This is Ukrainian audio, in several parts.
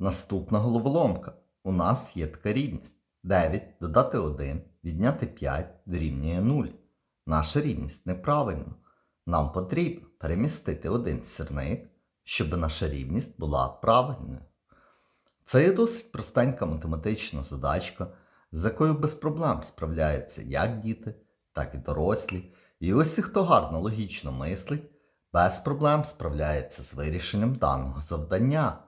Наступна головоломка. У нас є така рівність. 9 додати 1, відняти 5 дорівнює 0. Наша рівність неправильна. Нам потрібно перемістити один сірник, щоб наша рівність була правильною. Це є досить простенька математична задачка, з якою без проблем справляються як діти, так і дорослі. І ось хто гарно логічно мислить, без проблем справляється з вирішенням даного завдання.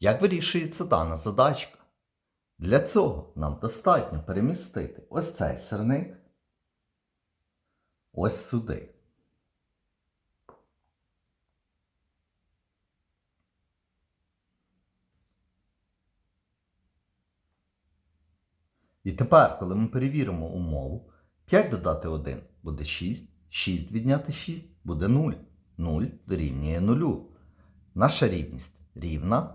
Як вирішується дана задачка? Для цього нам достатньо перемістити ось цей сирник ось сюди. І тепер, коли ми перевіримо умову, 5 додати 1 буде 6, 6 відняти 6 буде 0. 0 дорівнює 0. Наша рівність рівна,